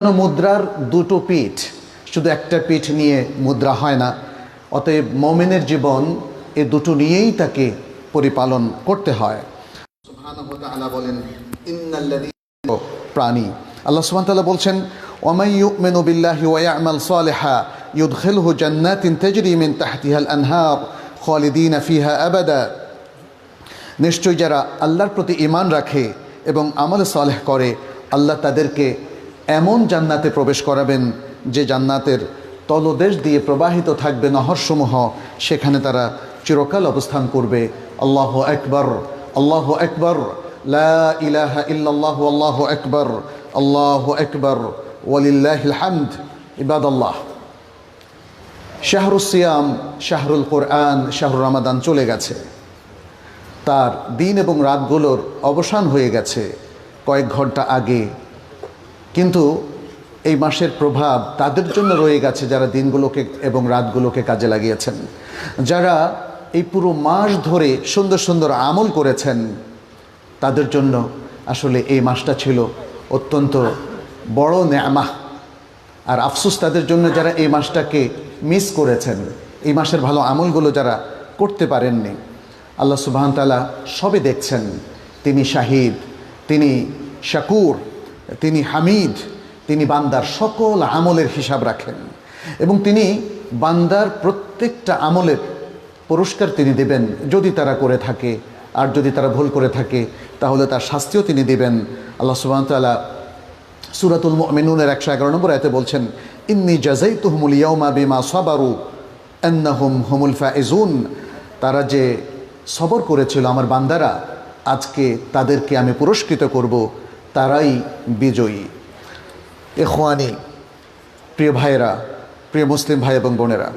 মুদ্রার দুটো পিঠ শুধু একটা পিঠ নিয়ে মুদ্রা হয় না অতএব মমিনের জীবন এ দুটো নিয়েই তাকে পরিপালন করতে হয়। প্রাণী। আল্লাহ সুবহান তাআলা বলছেন ওমাই ইউমিনু বিল্লাহি ওয়া ইয়ামাল সালিহা ইউদখিলহু জান্নাতিন তাজরি মিন তাহতিহাল আনহার খালিদিনা ফিহা আবাদা। নিশ্চয়ই যারা আল্লাহর প্রতি ইমান রাখে এবং আমল সালেহ করে আল্লাহ তাদেরকে এমন জান্নাতে প্রবেশ করাবেন যে জান্নাতের তলদেশ দিয়ে প্রবাহিত থাকবে নহরসমূহ, সেখানে তারা চিরকাল অবস্থান করবে। আল্লাহ একবার আল্লাহ একবার ইলাহা ইল্লাল্লাহ, আল্লাহ একবার আল্লাহ একবার ওয়ালিল্লাহিল হামদ, ইবাদাল্লাহ। শাহরুল সিয়াম, শাহরুল কোরআন, শাহরুর রমাদান চলে গেছে। তার দিন এবং রাতগুলোর অবসান হয়ে গেছে। কয়েক ঘণ্টা আগে কিন্তু এই মাসের প্রভাব তাদের জন্য রয়ে গেছে যারা দিনগুলোকে এবং রাতগুলোকে কাজে লাগিয়েছেন। যারা এই পুরো মাস ধরে সুন্দর সুন্দর আমল করেছেন, তাদের জন্য আসলে এই মাসটা ছিল অত্যন্ত বড় ন্যামাহ আর আফসোস তাদের জন্য যারা এই মাসটাকে মিস করেছেন, এই মাসের ভালো আমলগুলো যারা করতে পারেননি, আল্লাহ সুবাহন তালা সবে দেখছেন। তিনি শাহিদ, তিনি শাকুর তিনি হামিদ, তিনি বান্দার সকল আমলের হিসাব রাখেন এবং তিনি বান্দার প্রত্যেকটা আমলের পুরস্কার তিনি দেবেন। যদি তারা করে থাকে আর যদি তারা ভুল করে থাকে, তাহলে তার শাস্তিও তিনি দিবেন। আল্লাহ সুবাহ তালা সুরাতুল মিনুনের একশো এগারো নম্বর এতে বলছেন, ইন্নি জাজাই তুহমুল ইয়মা বিমা সবারু এন্নাহুম হুমুল ফাইজুন। তারা যে সবর করেছিল আমার বান্দারা, আজকে তাদেরকে আমি পুরস্কৃত করব। তারাই বিজয়ী। এখোয়ানি প্রিয় ভাইয়েরা, প্রিয় মুসলিম ভাই এবং বোনেরা,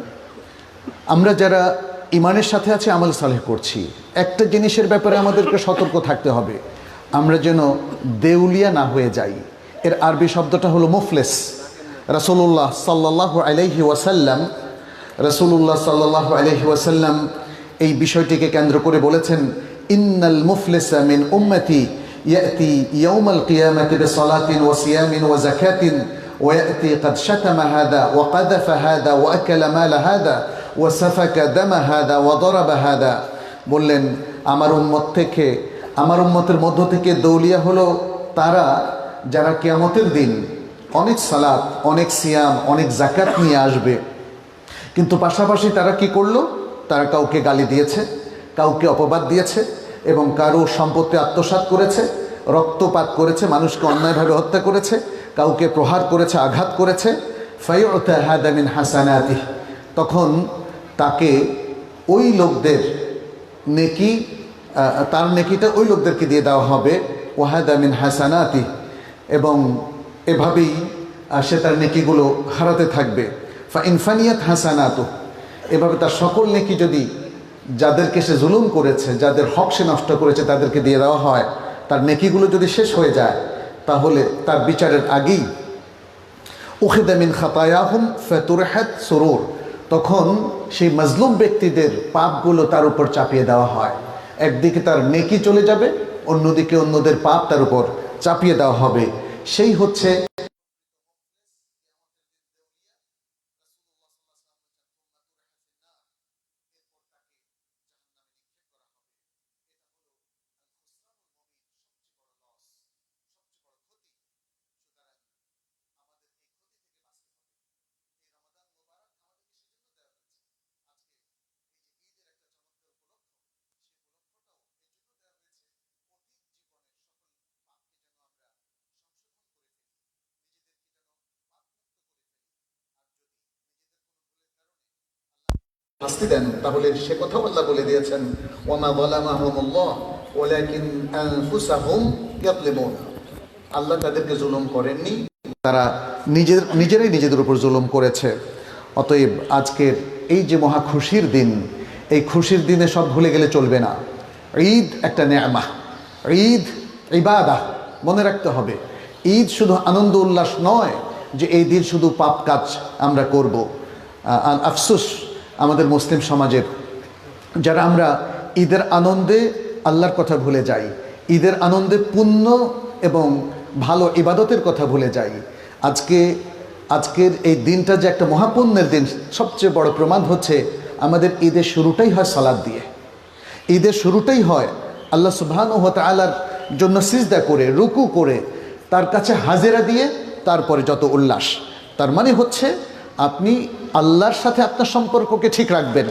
আমরা যারা ইমানের সাথে আছে, আমল সালেহ করছি, একটা জিনিসের ব্যাপারে আমাদেরকে সতর্ক থাকতে হবে। আমরা যেন দেউলিয়া না হয়ে যাই। এর আরবি শব্দটা হলো মুফলেস। রাসুল্লাহ সাল্লাহ আলাইহি ওয়াসাল্লাম রসুল্লাহ সাল্লাহ আলহি ওয়াসাল্লাম এই বিষয়টিকে কেন্দ্র করে বলেছেন, ইন্নাল মুফলিসা মিন উম্মতি ইয়াতি ইয়াউমাল কিয়ামাতি বিসালাতিন ওয়া সিয়ামিন ওয়া যাকাতিন ويأتي قد شتم هذا وقذف هذا وأكل مال هذا وسفك دم هذا وضرب هذا বললেন আমার উম্মত থেকে আমার উম্মতের মধ্য থেকে দৌলিয়া হলো তারা যারা কিয়ামতের দিন অনেক সালাত অনেক সিয়াম অনেক জাকাত নিয়ে আসবে কিন্তু পাশাপাশি তারা কি করলো তারা কাউকে গালি দিয়েছে কাউকে অপবাদ দিয়েছে এবং কারও সম্পত্তি আত্মসাৎ করেছে, রক্তপাত করেছে, মানুষকে অন্যায়ভাবে হত্যা করেছে, কাউকে প্রহার করেছে, আঘাত করেছে ফাইমিন হাসানাতি তখন তাকে ওই লোকদের নেকি তার নেকিটা ওই লোকদেরকে দিয়ে দেওয়া হবে ওয়াহাদামিন হাসানাতি এবং এভাবেই সে তার নেকিগুলো হারাতে থাকবে। ফা ইনফানিয়াত হাসানাত এভাবে তার সকল নেকি যদি যাদেরকে সে জুলুম করেছে, যাদের হক সে নষ্ট করেছে, তাদেরকে দিয়ে দেওয়া হয়। তার নেকিগুলো যদি শেষ হয়ে যায়, তাহলে তার বিচারের আগেই উখিদামিন খাতায়াহুম ফেতুরহাত সরুর। তখন সেই মজলুম ব্যক্তিদের পাপগুলো তার উপর চাপিয়ে দেওয়া হয়। একদিকে তার নেকি চলে যাবে, অন্যদিকে অন্যদের পাপ তার উপর চাপিয়ে দেওয়া হবে। সেই হচ্ছে শাস্তি দেন। তাহলে সে কথাও আল্লাহ বলে দিয়েছেন ওমা যালামাহুমুল্লাহ, ওয়ালাকিন আনফুসাহুম ইয়াজলিমুন আল্লাহ তাদেরকে জুলুম করেননি, তারা নিজের, নিজেরাই নিজেদের উপর জুলুম করেছে। অতএব আজকের এই যে মহা খুশির দিন, এই খুশির দিনে সব ভুলে গেলে চলবে না। ঈদ একটা নেয়ামা। ঈদ ইবাদা, মনে রাখতে হবে। ঈদ শুধু আনন্দ উল্লাস নয় যে এই দিন শুধু পাপ কাজ আমরা করব। আফসুস আমাদের মুসলিম সমাজের। যারা আমরা ঈদের আনন্দে আল্লাহর কথা ভুলে যাই, ঈদের আনন্দে পুণ্য এবং ভালো ইবাদতের কথা ভুলে যাই, আজকে, আজকের এই দিনটা যে একটা মহাপুণ্যের দিন, সবচেয়ে বড় প্রমাণ হচ্ছে আমাদের ঈদের শুরুটাই হয় সালাদ দিয়ে। ঈদের শুরুটাই হয় আল্লাহ সুবহান ও আলার জন্য সিজদা করে, রুকু করে, তার কাছে হাজেরা দিয়ে তারপরে যত উল্লাস। তার মানে হচ্ছে আপনি আল্লাহর সাথে আপনার সম্পর্ককে ঠিক রাখবেন,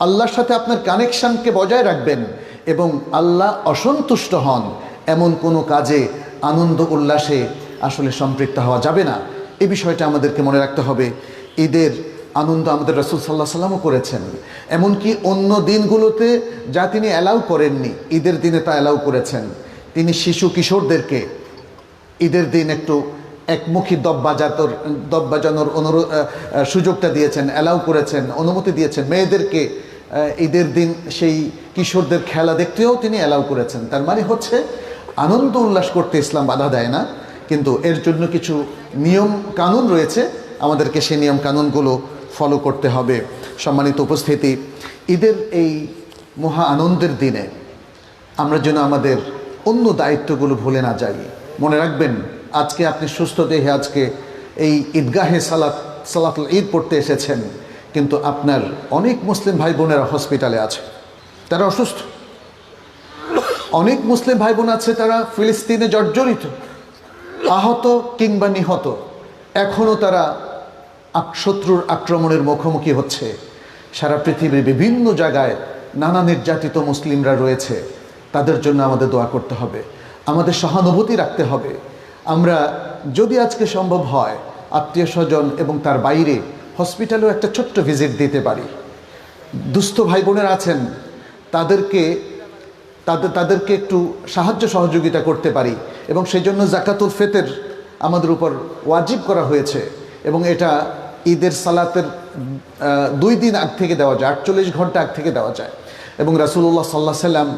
আল্লাহর সাথে আপনার কানেকশানকে বজায় রাখবেন এবং আল্লাহ অসন্তুষ্ট হন, এমন কোনো কাজে আনন্দ উল্লাসে আসলে সম্পৃক্ত হওয়া যাবে না। এই বিষয়টা আমাদেরকে মনে রাখতে হবে। ঈদের আনন্দ আমাদের রসুল সাল্লাহ সাল্লামও করেছেন। এমনকি অন্য দিনগুলোতে যা তিনি অ্যালাউ করেননি, ঈদের দিনে তা অ্যালাউ করেছেন। তিনি শিশু কিশোরদেরকে ঈদের দিন একটু একমুখী দব বাজাতর দব বাজানোর অনুরোধ সুযোগটা দিয়েছেন অ্যালাউ করেছেন, অনুমতি দিয়েছেন। মেয়েদেরকে ঈদের দিন সেই কিশোরদের খেলা দেখতেও তিনি অ্যালাউ করেছেন। তার মানে হচ্ছে, আনন্দ উল্লাস করতে ইসলাম বাধা দেয় না, কিন্তু এর জন্য কিছু নিয়ম কানুন রয়েছে। আমাদেরকে সেই নিয়ম কানুনগুলো ফলো করতে হবে। সম্মানিত উপস্থিতি, ঈদের এই মহা আনন্দের দিনে আমরা যেন আমাদের অন্য দায়িত্বগুলো ভুলে না যাই। মনে রাখবেন আজকে আপনি সুস্থ দেহে আজকে এই ঈদগাহে সালাত, সালাতুল ঈদ পড়তে এসেছেন। কিন্তু আপনার অনেক মুসলিম ভাই বোনেরা হসপিটালে আছে, তারা অসুস্থ। অনেক মুসলিম ভাই বোন আছে, তারা ফিলিস্তিনে জর্জরিত, আহত কিংবা নিহত। এখনও তারা শত্রুর আক্রমণের মুখোমুখি হচ্ছে। সারা পৃথিবীর বিভিন্ন জায়গায় নানা নির্যাতিত মুসলিমরা রয়েছে। তাদের জন্য আমাদের দোয়া করতে হবে। আমাদের সহানুভূতি রাখতে হবে। আমরা যদি আজকে সম্ভব হয়, আত্মীয় স্বজন এবং তার বাইরে হসপিটালেও একটা ছোট্ট ভিজিট দিতে পারি। দুস্থ ভাই বোনেরা আছেন, তাদেরকে তাদের তাদেরকে একটু সাহায্য সহযোগিতা করতে পারি এবং সেই জন্য জাকাতুল ফেতের আমাদের উপর ওয়াজিব করা হয়েছে এবং এটা ঈদের সালাতের দুই দিন আগ থেকে দেওয়া যায়, আটচল্লিশ ঘণ্টা আগ থেকে দেওয়া যায় এবং রাসুল্লাহ সাল্লাহ সাল্লাম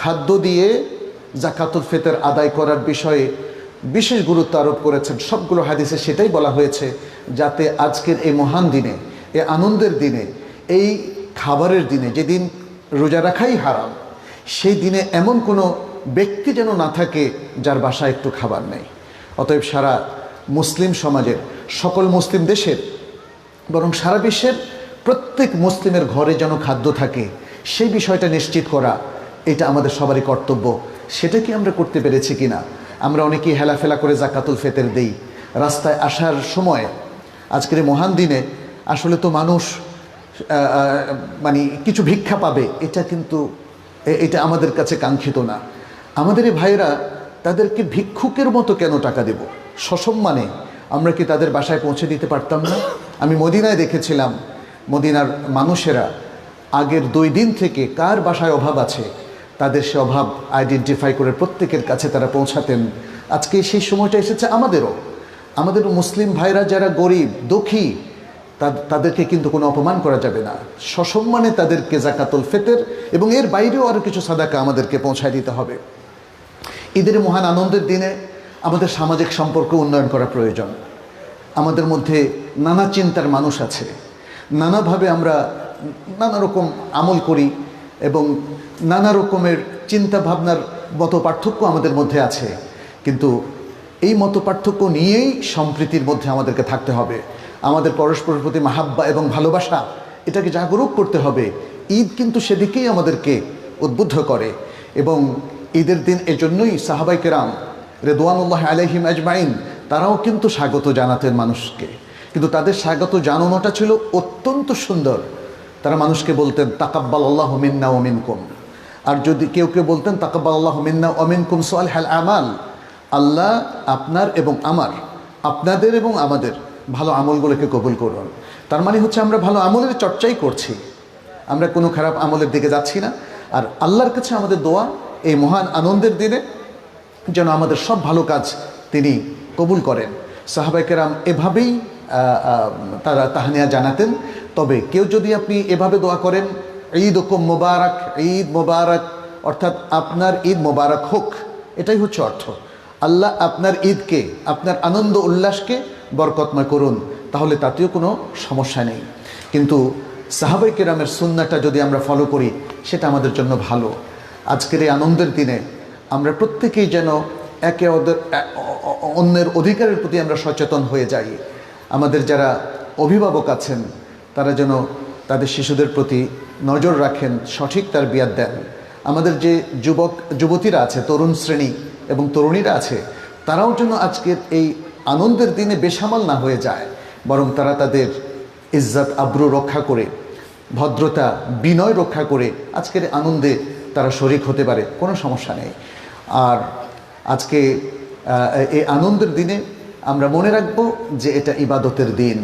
খাদ্য দিয়ে জাকাতুল ফেতের আদায় করার বিষয়ে বিশেষ গুরুত্ব আরোপ করেছেন। সবগুলো হাদিসে সেটাই বলা হয়েছে যাতে আজকের এই মহান দিনে এ আনন্দের দিনে, এই খাবারের দিনে যেদিন রোজা রাখাই হারাম, সেই দিনে এমন কোনো ব্যক্তি যেন না থাকে যার বাসায় একটু খাবার নেই। অতএব সারা মুসলিম সমাজের, সকল মুসলিম দেশের, বরং সারা বিশ্বের প্রত্যেক মুসলিমের ঘরে যেন খাদ্য থাকে, সেই বিষয়টা নিশ্চিত করা, এটা আমাদের সবারই কর্তব্য। সেটা কি আমরা করতে পেরেছি কিনা? আমরা অনেকেই হেলাফেলা করে জাকাতুল ফেতের দেই। রাস্তায় আসার সময়, আজকের মহান দিনে আসলে তো মানুষ মানে কিছু ভিক্ষা পাবে, এটা কিন্তু এটা আমাদের কাছে কাঙ্ক্ষিত না। আমাদের এই ভাইয়েরা তাদেরকে ভিক্ষুকের মতো কেন টাকা দেব? সসম্মানে আমরা কি তাদের বাসায় পৌঁছে দিতে পারতাম না? আমি মদিনায় দেখেছিলাম, মদিনার মানুষেরা আগের দুই দিন থেকে কার বাসায় অভাব আছে? তাদের সে অভাব আইডেন্টিফাই করে প্রত্যেকের কাছে তারা পৌঁছাতেন। আজকে সেই সময়টা এসেছে আমাদেরও। আমাদের মুসলিম ভাইরা যারা গরিব, দুঃখী তাদেরকে কিন্তু কোনো অপমান করা যাবে না। সসম্মানে তাদেরকে জাকাতুল ফেতের এবং এর বাইরেও আরও কিছু সাদাকা আমাদেরকে পৌঁছায় দিতে হবে। ঈদের মহান আনন্দের দিনে আমাদের সামাজিক সম্পর্ক উন্নয়ন করা প্রয়োজন। আমাদের মধ্যে নানা চিন্তার মানুষ আছে। নানাভাবে আমরা নানা রকম আমল করি এবং নানা রকমের চিন্তা ভাবনার মতো পার্থক্য আমাদের মধ্যে আছে। কিন্তু এই মতো পার্থক্য নিয়েই সম্প্রীতির মধ্যে আমাদেরকে থাকতে হবে। আমাদের পরস্পরের প্রতি মাহাব্বা এবং ভালোবাসা, এটাকে জাগরুক করতে হবে। ঈদ কিন্তু সেদিকেই আমাদেরকে উদ্বুদ্ধ করে এবং ঈদের দিন এজন্যই সাহাবাই কেরাম রেদওয়ানুল্লাহ আলহিম আজমাইন তারাও কিন্তু স্বাগত জানাতেন মানুষকে। কিন্তু তাদের স্বাগত জানানোটা ছিল অত্যন্ত সুন্দর। তারা মানুষকে বলতেন তাকাব্বাল আল্লাহ মিন্না ওমিনকুম আর যদি কেউ কেউ বলতেন তাকাব্বাল আল্লাহ মিন্না অমিন ওমিনকুম সোয়াল হ্যাল আমাল। আল্লাহ আপনার এবং আমার, আপনাদের এবং আমাদের ভালো আমলগুলোকে কবুল করুন। তার মানে হচ্ছে আমরা ভালো আমলের চর্চাই করছি। আমরা কোনো খারাপ আমলের দিকে যাচ্ছি না। আর আল্লাহর কাছে আমাদের দোয়া, এই মহান আনন্দের দিনে যেন আমাদের সব ভালো কাজ তিনি কবুল করেন। সাহাবাইকেরাম এভাবেই তারা তাহানিয়া জানাতেন। তবে কেউ যদি আপনি এভাবে দোয়া করেন ঈদ ওকম মোবারক, ঈদ মোবারক, অর্থাৎ আপনার ঈদ মোবারক হোক, এটাই হচ্ছে অর্থ। আল্লাহ আপনার ঈদকে, আপনার আনন্দ উল্লাসকে বরকতময় করুন, তাহলে তাতেও কোনো সমস্যা নেই। কিন্তু সাহাবাই কেরামের সুন্নাটা যদি আমরা ফলো করি, সেটা আমাদের জন্য ভালো। আজকের এই আনন্দের দিনে আমরা প্রত্যেকেই যেন একে ওদের এ- অ- অ- অন্যের অধিকারের প্রতি আমরা সচেতন হয়ে যাই। আমাদের যারা অভিভাবক আছেন, তারা যেন তাদের শিশুদের প্রতি নজর রাখেন, সঠিক তার বিয়াদ দেন। আমাদের যে যুবক, যুবতীরা আছে, তরুণ শ্রেণি এবং তরুণীরা আছে, তারাও যেন আজকের এই আনন্দের দিনে বেসামাল না হয়ে যায়, বরং তারা তাদের ইজ্জাত, আব্রু রক্ষা করে, ভদ্রতা, বিনয় রক্ষা করে আজকের আনন্দে তারা শরিক হতে পারে, কোনো সমস্যা নেই। আর আজকে এই আনন্দের দিনে আমরা মনে রাখব যে এটা ইবাদতের দিন।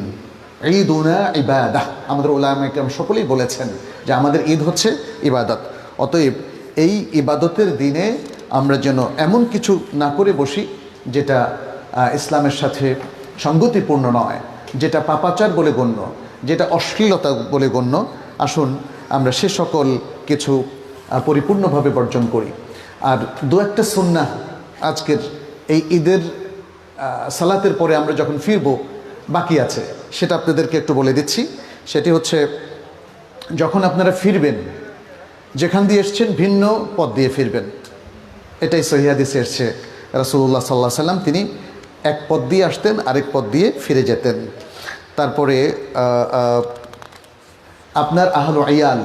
ঈদ উনা ইবাদাহ। আমাদের ওলামাইকাম সকলেই বলেছেন যে আমাদের ঈদ হচ্ছে ইবাদত। অতএব এই ইবাদতের দিনে আমরা যেন এমন কিছু না করে বসি যেটা ইসলামের সাথে সঙ্গতিপূর্ণ নয়, যেটা পাপাচার বলে গণ্য, যেটা অশ্লীলতা বলে গণ্য। আসুন, আমরা সে সকল কিছু পরিপূর্ণভাবে বর্জন করি। আর দু একটা সুন্না আজকের এই ঈদের সালাতের পরে আমরা যখন ফিরব, বাকি আছে। সেটা আপনাদেরকে একটু বলে দিচ্ছি। সেটি হচ্ছে, যখন আপনারা ফিরবেন, যেখান দিয়ে এসছেন ভিন্ন পথ দিয়ে ফিরবেন। এটাই সহিয়াদিসে এসছে রাসুল্লাহ সাল্লাহ সাল্লাম তিনি এক পথ দিয়ে আসতেন, আরেক পথ দিয়ে ফিরে যেতেন। তারপরে আপনার আহল আয়াল,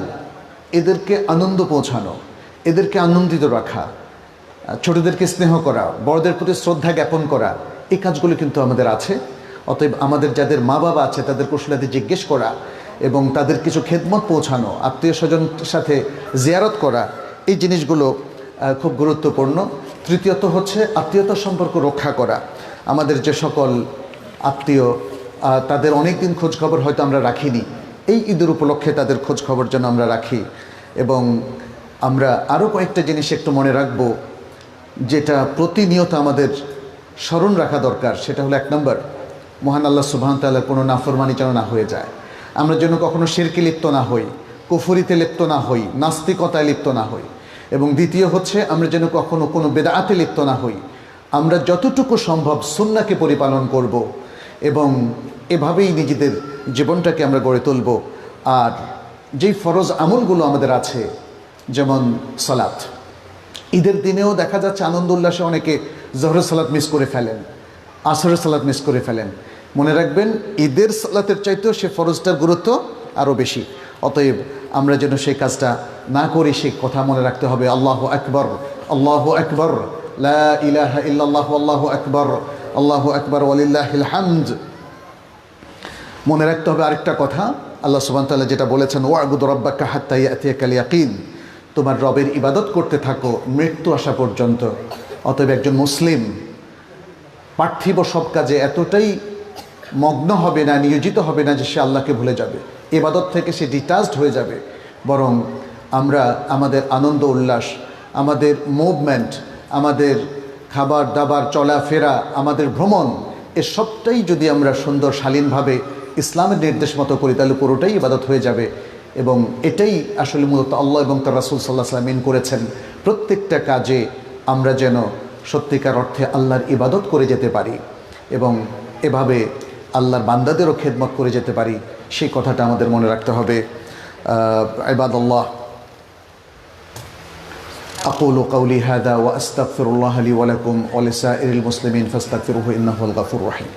এদেরকে আনন্দ পৌঁছানো, এদেরকে আনন্দিত রাখা, ছোটদেরকে স্নেহ করা, বড়দের প্রতি শ্রদ্ধা জ্ঞাপন করা, এই কাজগুলো কিন্তু আমাদের আছে। অতএব আমাদের যাদের মা বাবা আছে, তাদের কুশলাতে জিজ্ঞেস করা এবং তাদের কিছু খেদমত পৌঁছানো, আত্মীয় স্বজন সাথে জিয়ারত করা, এই জিনিসগুলো খুব গুরুত্বপূর্ণ। তৃতীয়ত হচ্ছে আত্মীয়তার সম্পর্ক রক্ষা করা। আমাদের যে সকল আত্মীয় তাদের অনেক দিন খোঁজ খবর হয়তো আমরা রাখিনি। এই ঈদের উপলক্ষে তাদের খোঁজ খবর যেন আমরা রাখি এবং আমরা আরও কয়েকটা জিনিস একটু মনে রাখব, যেটা প্রতিনিয়ত আমাদের স্মরণ রাখা দরকার, সেটা হলো এক নম্বর মহান আল্লাহ সুবহান তাল্লাহ কোনো নাফরমানি যেন না হয়ে যায়। আমরা যেন কখনো শিরকে লিপ্ত না হই, কুফুরিতে লিপ্ত না হই, নাস্তিকতায় লিপ্ত না হই। এবং দ্বিতীয় হচ্ছে, আমরা যেন কখনো কোনো বেদাতে লিপ্ত না হই। আমরা যতটুকু সম্ভব সুন্নাকে পরিপালন করব এবং এভাবেই নিজেদের জীবনটাকে আমরা গড়ে তুলব। আর যেই ফরজ আমলগুলো আমাদের আছে, যেমন সালাত। ঈদের দিনেও দেখা যাচ্ছে আনন্দ উল্লাসে অনেকে জহরের সালাত মিস করে ফেলেন, আসরের সালাত মিস করে ফেলেন। মনে রাখবেন, ঈদের সালাতের চাইতেও সে ফরজটার গুরুত্ব আরও বেশি। অতএব আমরা যেন সেই কাজটা না করি সেই কথা মনে রাখতে হবে। আল্লাহ আকবর আল্লাহ আকবর ইলাহা ইল্লাল্লাহু, আল্লাহু আকবর আল্লাহু আকবর, ওয়ালিল্লাহিল হামদ। মনে রাখতে হবে আরেকটা কথা। আল্লাহ সুবহান তাআলা যেটা বলেছেন ওয়াগুদ রব্বাকা হাত্তা ইয়াতিয়াকাল ইয়াকিন তোমার রবের ইবাদত করতে থাকো মৃত্যু আসা পর্যন্ত। অতএব একজন মুসলিম পার্থিব সব কাজে এতটাই মগ্ন হবে না, নিয়োজিত হবে না যে সে আল্লাহকে ভুলে যাবে। এবাদত থেকে সে ডিটাচড হয়ে যাবে। বরং আমরা আমাদের আনন্দ উল্লাস, আমাদের মুভমেন্ট আমাদের খাবার দাবার, চলাফেরা, আমাদের ভ্রমণ, এ সবটাই যদি আমরা সুন্দর শালীনভাবে ইসলামের নির্দেশ মতো করি, তাহলে পুরোটাই ইবাদত হয়ে যাবে। এবং এটাই আসলে মূলত আল্লাহ এবং তার রাসুল সাল্লাহ সাল্লামিন করেছেন। প্রত্যেকটা কাজে আমরা যেন সত্যিকার অর্থে আল্লাহর ইবাদত করে যেতে পারি। এবং এভাবে আল্লাহর বান্দাদেরও খেদমত করে যেতে পারি সেই কথাটা আমাদের মনে রাখতে হবে ইবাদল্লাহ أقول قولي هذا وأستغفر الله لي ولكم ولسائر المسلمين فاستغفروه إنه هو الغفور الرحيم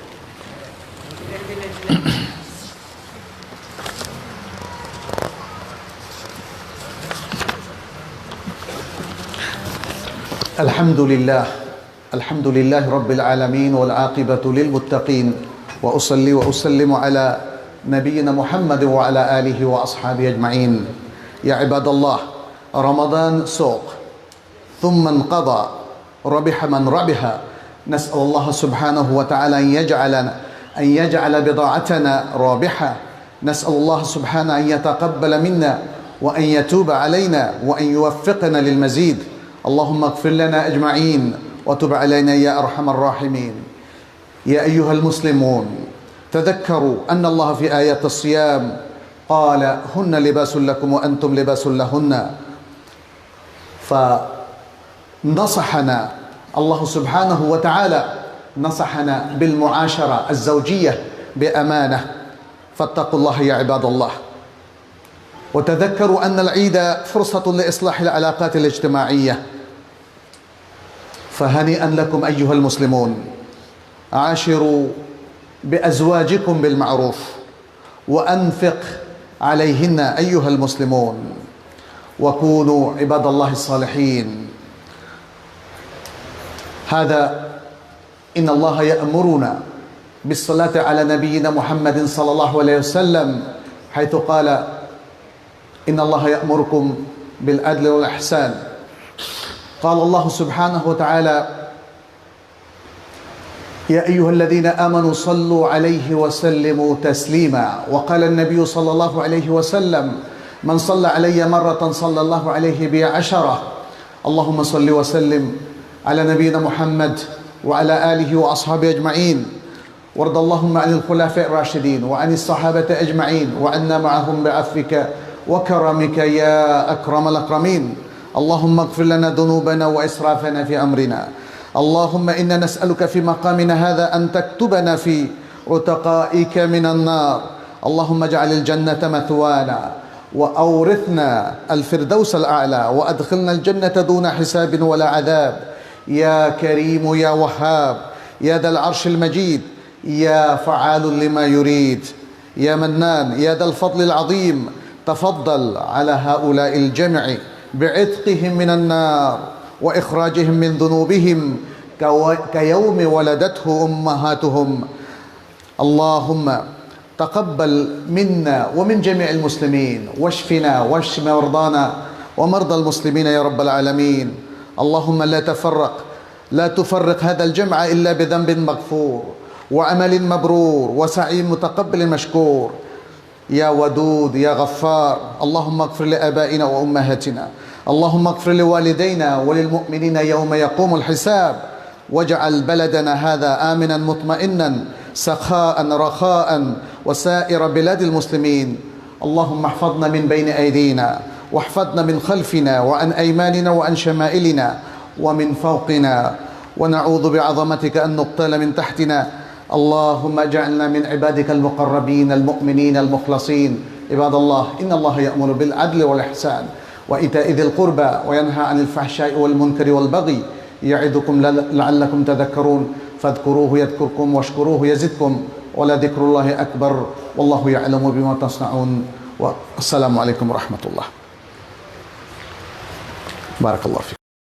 الحمد لله الحمد لله رب العالمين والعاقبة للمتقين وأصلي وأسلم على نبينا محمد وعلى آله وأصحابه أجمعين. يا عباد الله رمضان سوق. ثم انقضى. ربح من ربح. نسأل الله سبحانه وتعالى أن يجعل أن يجعل بضاعتنا رابحة. نسأل الله سبحانه أن يتقبل منا وأن يتوب علينا وأن يوفقنا للمزيد. اللهم اغفر لنا أجمعين وتب علينا يا أرحم الراحمين. يا أيها المسلمون تذكروا أن الله في آيات الصيام قال هن لباس لكم وأنتم لباس لهن. فنصحنا الله سبحانه وتعالى نصحنا بالمعاشرة الزوجية بأمانة. فاتقوا الله يا عباد الله. وتذكروا أن العيد فرصة لإصلاح العلاقات الاجتماعية. فهنيئا لكم أيها المسلمون. عاشروا بأزواجكم بالمعروف وأنفق عليهن أيها المسلمون وكونوا عباد الله الصالحين. هذا إن الله يأمرنا بالصلاة على نبينا محمد صلى الله عليه وسلم حيث قال إن الله يأمركم بالعدل والإحسان. قال الله سبحانه وتعالى يا أيها الذين آمنوا صلوا عليه وسلموا تسليما. وقال النبي صلى الله عليه وسلم من صلى علي مرة صلى الله عليه بي عشره اللهم صل وسلم على نبينا محمد وعلى آله وأصحابه أجمعين. وارض اللهم عن الخلفاء الراشدين وعن الصحابة أجمعين وعنا معهم بعفوك وكرمك يا أكرم الأكرمين. اللهم اغفر لنا ذنوبنا وإسرافنا في أمرنا. اللهم إنا نسألك في مقامنا هذا أن تكتبنا في عتقائك من النار. اللهم اجعل الجنة مثوانا وأورثنا الفردوس الأعلى وأدخلنا الجنة دون حساب ولا عذاب. يا كريم يا وهاب يا ذا العرش المجيد يا فعال لما يريد. يا منان يا ذا الفضل العظيم تفضل على هؤلاء الجمع بعتقهم من النار. وإخراجهم من ذنوبهم كيوم ولدته أمهاتهم. اللهم تقبل منا ومن جميع المسلمين واشفنا واشف مرضانا ومرضى المسلمين يا رب العالمين. اللهم لا تفرق لا تفرق هذا الجمع إلا بذنب مغفور وعمل مبرور وسعي متقبل مشكور. يا ودود يا غفار اللهم اغفر لآبائنا وأمهاتنا. اللهم اغفر لوالدينا وللمؤمنين يوم يقوم الحساب واجعل بلدنا هذا آمنا مطمئنا سخاء رخاء وسائر بلاد المسلمين. اللهم احفظنا من بين أيدينا واحفظنا من خلفنا وعن أيماننا وعن شمائلنا ومن فوقنا. ونعوذ بعظمتك أن نقتل من تحتنا. اللهم اجعلنا من عبادك المقربين المؤمنين المخلصين. عباد الله إن الله يأمر بالعدل والإحسان. وإيتاء ذي القربى وينهى عن الفحشاء والمنكر والبغي يعظكم لعلكم تذكرون. فاذكروه يذكركم واشكروه يزدكم. ولذكر الله أكبر والله يعلم بما تصنعون. والسلام عليكم ورحمة الله. بارك الله فيك